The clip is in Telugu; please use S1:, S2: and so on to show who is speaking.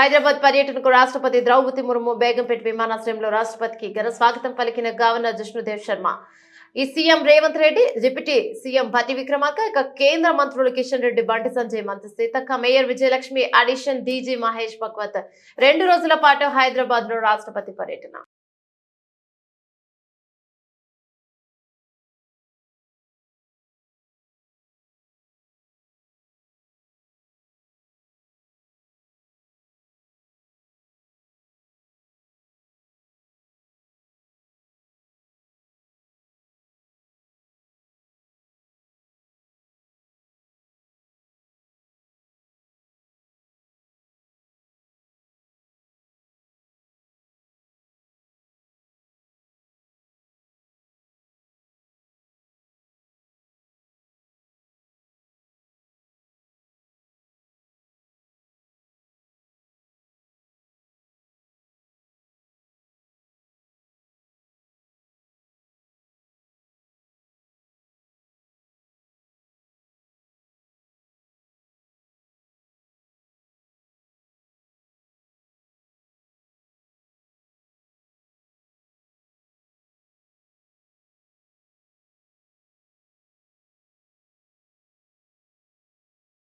S1: హైదరాబాద్ పర్యటనకు రాష్ట్రపతి ద్రౌపది ముర్ము బేగంపేట విమానాశ్రయంలో రాష్ట్రపతికి ఘన స్వాగతం పలికిన గవర్నర్ జిష్ణుదేవ్ శర్మ. ఈ CM Revanth Reddy deputy CM Bhatti Vikramarka ఇక కేంద్ర మంత్రులు కిషన్ రెడ్డి బండి సంజయ్ మంత్రి Seethakka mayor Vijayalakshmi additional DG Mahesh Bhagwat. రెండు రోజుల పాటు హైదరాబాద్లో రాష్ట్రపతి పర్యటన.